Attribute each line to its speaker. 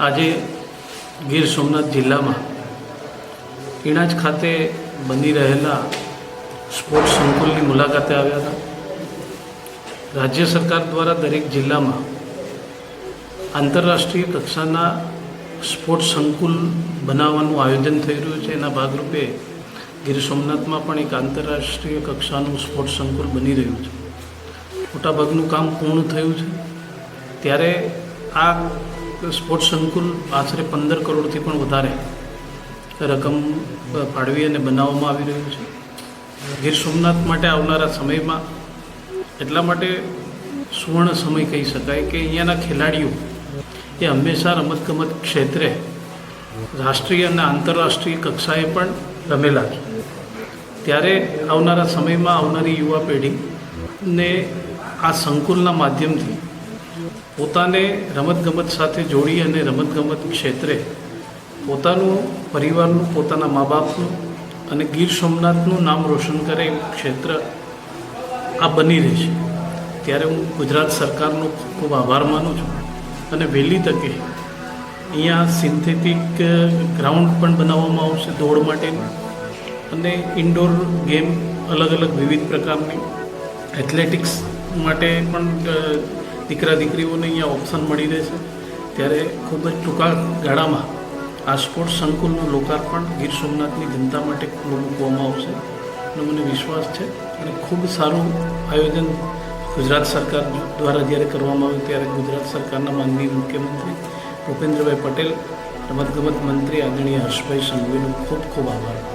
Speaker 1: આજે ગીર સોમનાથ જિલ્લામાં ઇણાજ ખાતે બની રહેલા સ્પોર્ટ્સ સંકુલની મુલાકાતે આવ્યા હતા. રાજ્ય સરકાર દ્વારા દરેક જિલ્લામાં આંતરરાષ્ટ્રીય કક્ષાના સ્પોર્ટ્સ સંકુલ બનાવવાનું આયોજન થઈ રહ્યું છે. એના ભાગરૂપે ગીર સોમનાથમાં પણ એક આંતરરાષ્ટ્રીય કક્ષાનું સ્પોર્ટ્સ સંકુલ બની રહ્યું છે. મોટાભાગનું કામ પૂર્ણ થયું છે. ત્યારે આ સ્પોર્ટ્સ સંકુલ આશરે પંદર કરોડથી પણ વધારે રકમ ફાળવી અને બનાવવામાં આવી રહ્યું છે. ગીર સોમનાથ માટે આવનારા સમયમાં એટલા માટે સુવર્ણ સમય કહી શકાય કે અહીંયાના ખેલાડીઓ એ હંમેશા રમતગમત ક્ષેત્રે રાષ્ટ્રીય અને આંતરરાષ્ટ્રીય કક્ષાએ પણ રમેલા છે. ત્યારે આવનારા સમયમાં આવનારી યુવા પેઢીને આ સંકુલના માધ્યમથી પોતાને રમતગમત સાથે જોડી અને રમતગમત ક્ષેત્રે પોતાનું પરિવારનું, પોતાના મા બાપનું અને ગીર સોમનાથનું નામ રોશન કરે એવું ક્ષેત્ર આ બની રહેશે ત્યારે હું ગુજરાત સરકારનો ખૂબ આભાર માનું છું અને વહેલી તકે અહીંયા સિન્થેટિક ગ્રાઉન્ડ પણ બનાવવામાં આવશે દોડ માટેનું અને ઇન્ડોર ગેમ અલગ અલગ વિવિધ પ્રકારની એથ્લેટિક્સ માટે પણ દીકરા દીકરીઓને અહીંયા ઓપ્શન મળી રહેશે ત્યારે ખૂબ જ ટૂંકા ગાળામાં આ સ્પોર્ટ્સ સંકુલનું લોકાર્પણ ગીર સોમનાથની જનતા માટે ખુલ્લું મૂકવામાં આવશે. અને મને વિશ્વાસ છે અને ખૂબ સારું આયોજન ગુજરાત સરકાર દ્વારા જ્યારે કરવામાં આવ્યું ત્યારે ગુજરાત સરકારના માનનીય મુખ્યમંત્રી ભૂપેન્દ્રભાઈ પટેલ રમતગમત મંત્રી આદરણીય હર્ષભાઈ સંઘવીનો ખૂબ ખૂબ આભાર.